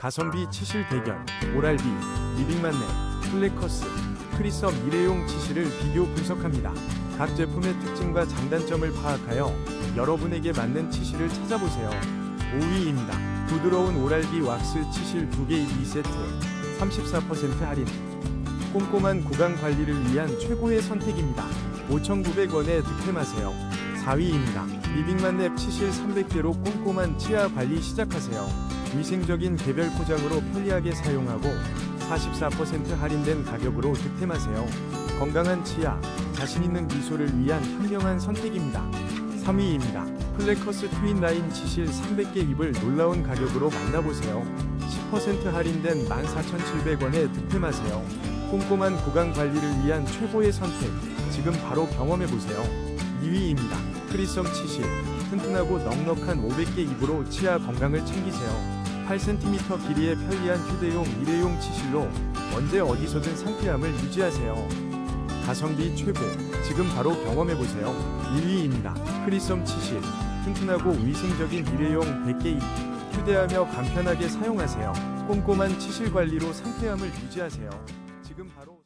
가성비 치실 대결, 오랄비, 리빙만네, 플래커스, 크리썸 일회용 치실을 비교 분석합니다. 각 제품의 특징과 장단점을 파악하여 여러분에게 맞는 치실을 찾아보세요. 5위입니다. 부드러운 오랄비 왁스 치실 2개 2세트 34% 할인 꼼꼼한 구강 관리를 위한 최고의 선택입니다. 5,900원에 득템하세요. 4위입니다. 리빙만랩 치실 300개로 꼼꼼한 치아 관리 시작하세요. 위생적인 개별 포장으로 편리하게 사용하고 44% 할인된 가격으로 득템하세요. 건강한 치아, 자신 있는 미소를 위한 현명한 선택입니다. 3위입니다. 플래커스 트윈 라인 치실 300개 입을 놀라운 가격으로 만나보세요. 10% 할인된 14,700원에 득템하세요. 꼼꼼한 구강 관리를 위한 최고의 선택. 지금 바로 경험해보세요. 2위입니다. 크리썸 치실. 튼튼하고 넉넉한 500개 입으로 치아 건강을 챙기세요. 8cm 길이의 편리한 휴대용 일회용 치실로 언제 어디서든 상쾌함을 유지하세요. 가성비 최고. 지금 바로 경험해보세요. 1위입니다. 크리썸 치실. 튼튼하고 위생적인 일회용 100개 입. 휴대하며 간편하게 사용하세요. 꼼꼼한 치실 관리로 상쾌함을 유지하세요. 지금 바로